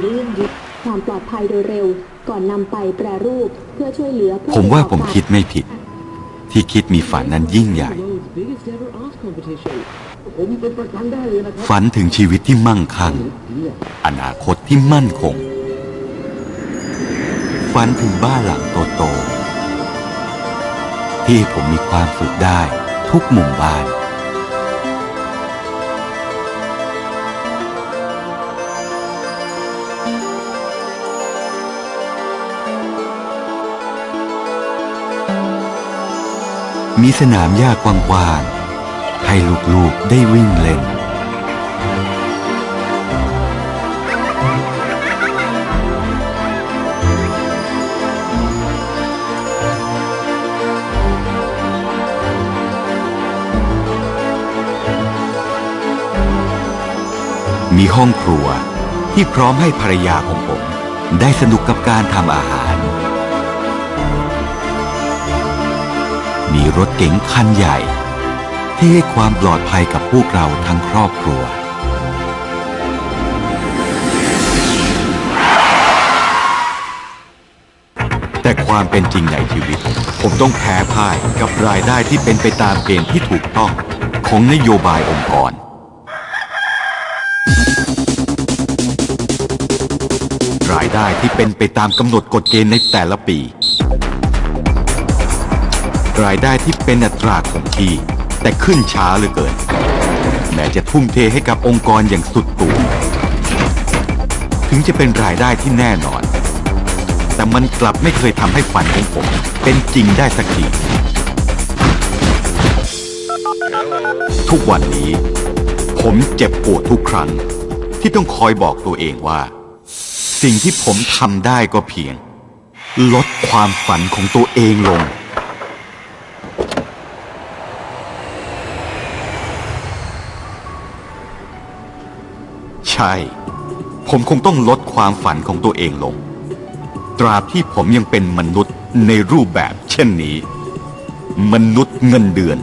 เรื่องยึดความปลอดภัยโดยเร็ว ก่อนนำไปแปรรูปเพื่อช่วยเหลือผู้ผมว่าผมประกอบการคิดไม่ผิด ที่คิดมีฝันนั้นยิ่งใหญ่ผมเป็นประกันได้เลยนะครับฝันถึงชีวิตที่มั่งคั่ง อนาคตที่มั่นคง ฝันถึงบ้านหลังโตๆที่ให้ผมมีความสุขได้ทุกมุมบ้าน มีสนามหญ้ากว้างๆ ให้ลูกๆได้วิ่งเล่น มีห้องครัวที่พร้อมให้ภรรยาของผม ได้สนุกกับการทำอาหาร มีรถเก๋งคันใหญ่ ที่ให้ความปลอดภัยกับพวกเราทั้งครอบครัว แต่ความเป็นจริงในชีวิต ผมต้องแพ้พ่ายกับรายได้ที่เป็นไปตามเกณฑ์ที่ถูกต้องของนโยบายองค์กรรายได้ที่เป็นไปตามกำหนดกฎเกณฑ์ในแต่ละปี รายได้ที่เป็นอัตราคงที่ แต่ขึ้นช้าเหลือเกิน แม้จะทุ่มเทให้กับองค์กรอย่างสุดตัว ถึงจะเป็นรายได้ที่แน่นอน แต่มันกลับไม่เคยทำให้ฝันของผม เป็นจริงได้สักทีทุกวันนี้ ผมเจ็บปวดทุกครั้ง ที่ต้องคอยบอกตัวเองว่า สิ่งที่ผมทำได้ก็เพียง ลดความฝันของตัวเองลง ช่ ผมคงต้องลดความฝันของตัวเองลง ตราบที่ผมยังเป็นมนุษย์ในรูปแบบเช่นนี้ มนุษย์เงินเดือน